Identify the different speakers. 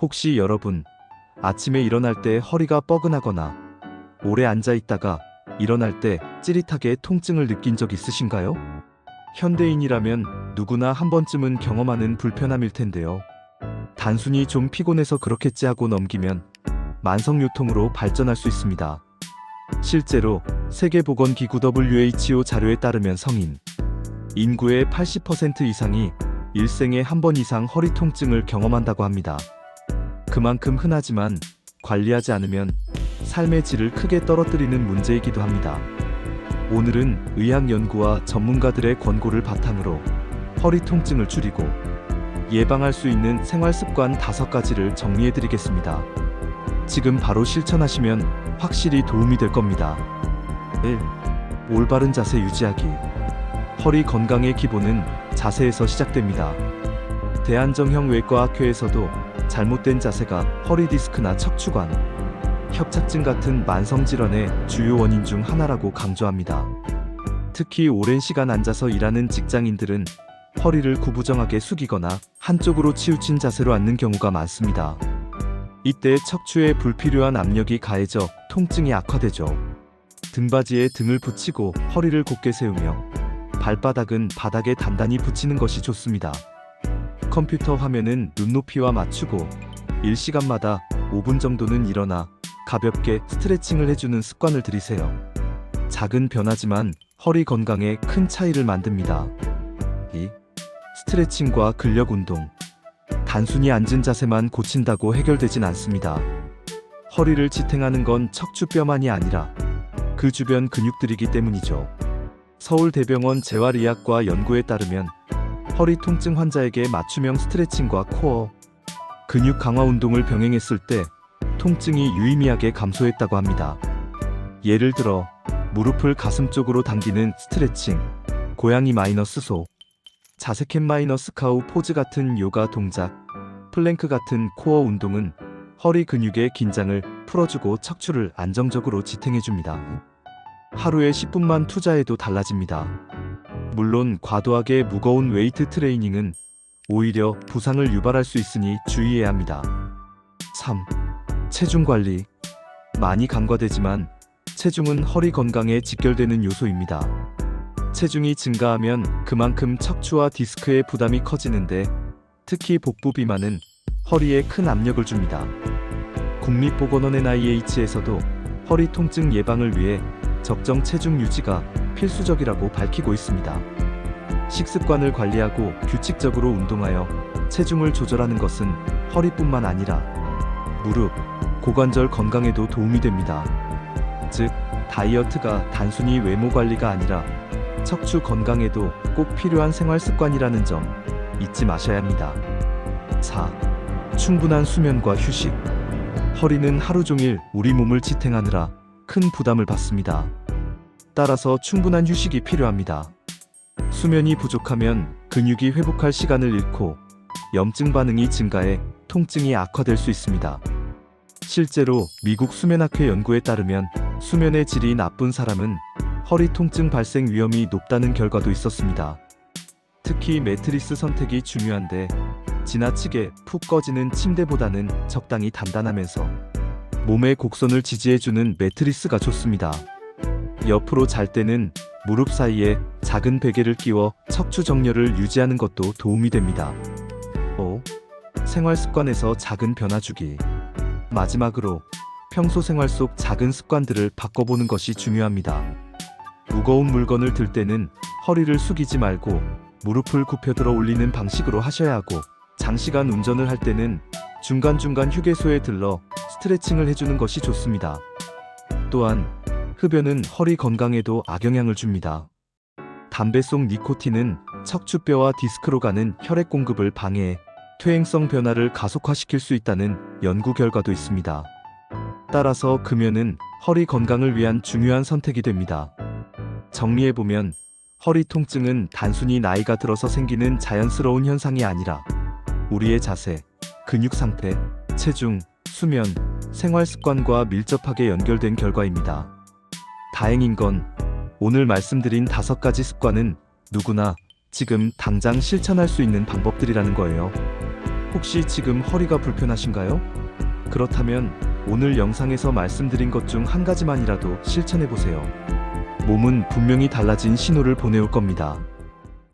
Speaker 1: 혹시 여러분 아침에 일어날 때 허리가 뻐근하거나 오래 앉아 있다가 일어날 때 찌릿하게 통증을 느낀 적 있으신가요? 현대인이라면 누구나 한 번쯤은 경험하는 불편함일 텐데요. 단순히 좀 피곤해서 그렇겠지 하고 넘기면 만성요통으로 발전할 수 있습니다. 실제로 세계보건기구 WHO 자료에 따르면 성인 인구의 80% 이상이 일생에 한 번 이상 허리 통증을 경험한다고 합니다. 그만큼 흔하지만 관리하지 않으면 삶의 질을 크게 떨어뜨리는 문제이기도 합니다. 오늘은 의학 연구와 전문가들의 권고를 바탕으로 허리 통증을 줄이고 예방할 수 있는 생활 습관 다섯 가지를 정리해 드리겠습니다. 지금 바로 실천하시면 확실히 도움이 될 겁니다. 1. 올바른 자세 유지하기. 허리 건강의 기본은 자세에서 시작됩니다. 대한정형 외과학회에서도 잘못된 자세가 허리 디스크나 척추관, 협착증 같은 만성 질환의 주요 원인 중 하나라고 강조합니다. 특히 오랜 시간 앉아서 일하는 직장인들은 허리를 구부정하게 숙이거나 한쪽으로 치우친 자세로 앉는 경우가 많습니다. 이때 척추에 불필요한 압력이 가해져 통증이 악화되죠. 등받이에 등을 붙이고 허리를 곧게 세우며 발바닥은 바닥에 단단히 붙이는 것이 좋습니다. 컴퓨터 화면은 눈높이와 맞추고 일시간마다 5분 정도는 일어나 가볍게 스트레칭을 해주는 습관을 들이세요. 작은 변화지만 허리 건강에 큰 차이를 만듭니다. 2. 스트레칭과 근력 운동. 단순히 앉은 자세만 고친다고 해결되진 않습니다. 허리를 지탱하는 건 척추뼈만이 아니라 그 주변 근육들이기 때문이죠. 서울대병원 재활의학과 연구에 따르면 허리 통증 환자에게 맞춤형 스트레칭과 코어, 근육 강화 운동을 병행했을 때 통증이 유의미하게 감소했다고 합니다. 예를 들어 무릎을 가슴 쪽으로 당기는 스트레칭, 고양이 마이너스 소, 자세캔 마이너스 카우 포즈 같은 요가 동작, 플랭크 같은 코어 운동은 허리 근육의 긴장을 풀어주고 척추를 안정적으로 지탱해줍니다. 하루에 10분만 투자해도 달라집니다. 물론 과도하게 무거운 웨이트 트레이닝은 오히려 부상을 유발할 수 있으니 주의해야 합니다. 3. 체중 관리. 많이 간과되지만 체중은 허리 건강에 직결되는 요소입니다. 체중이 증가하면 그만큼 척추와 디스크의 부담이 커지는데 특히 복부 비만은 허리에 큰 압력을 줍니다. 국립보건원 NIH에서도 허리 통증 예방을 위해 적정 체중 유지가 필수적이라고 밝히고 있습니다. 식습관을 관리하고 규칙적으로 운동하여 체중을 조절하는 것은 허리뿐만 아니라 무릎, 고관절 건강에도 도움이 됩니다. 즉, 다이어트가 단순히 외모 관리가 아니라 척추 건강에도 꼭 필요한 생활 습관이라는 점 잊지 마셔야 합니다. 4. 충분한 수면과 휴식. 허리는 하루 종일 우리 몸을 지탱하느라 큰 부담을 받습니다. 따라서 충분한 휴식이 필요합니다. 수면이 부족하면 근육이 회복할 시간을 잃고 염증 반응이 증가해 통증이 악화될 수 있습니다. 실제로 미국 수면학회 연구에 따르면 수면의 질이 나쁜 사람은 허리 통증 발생 위험이 높다는 결과도 있었습니다. 특히 매트리스 선택이 중요한데 지나치게 푹 꺼지는 침대보다는 적당히 단단하면서 몸의 곡선을 지지해주는 매트리스가 좋습니다. 옆으로 잘 때는 무릎 사이에 작은 베개를 끼워 척추 정렬을 유지하는 것도 도움이 됩니다. 5. 생활 습관에서 작은 변화 주기. 마지막으로 평소 생활 속 작은 습관들을 바꿔보는 것이 중요합니다. 무거운 물건을 들 때는 허리를 숙이지 말고 무릎을 굽혀 들어 올리는 방식으로 하셔야 하고 장시간 운전을 할 때는 중간중간 휴게소에 들러 스트레칭을 해주는 것이 좋습니다. 또한 흡연은 허리 건강에도 악영향을 줍니다. 담배 속 니코틴은 척추뼈와 디스크로 가는 혈액 공급을 방해해 퇴행성 변화를 가속화시킬 수 있다는 연구 결과도 있습니다. 따라서 금연은 허리 건강을 위한 중요한 선택이 됩니다. 정리해보면 허리 통증은 단순히 나이가 들어서 생기는 자연스러운 현상이 아니라 우리의 자세, 근육 상태, 체중, 수면, 생활 습관과 밀접하게 연결된 결과입니다. 다행인 건 오늘 말씀드린 다섯 가지 습관은 누구나 지금 당장 실천할 수 있는 방법들이라는 거예요. 혹시 지금 허리가 불편하신가요? 그렇다면 오늘 영상에서 말씀드린 것 중 한 가지만이라도 실천해 보세요. 몸은 분명히 달라진 신호를 보내올 겁니다.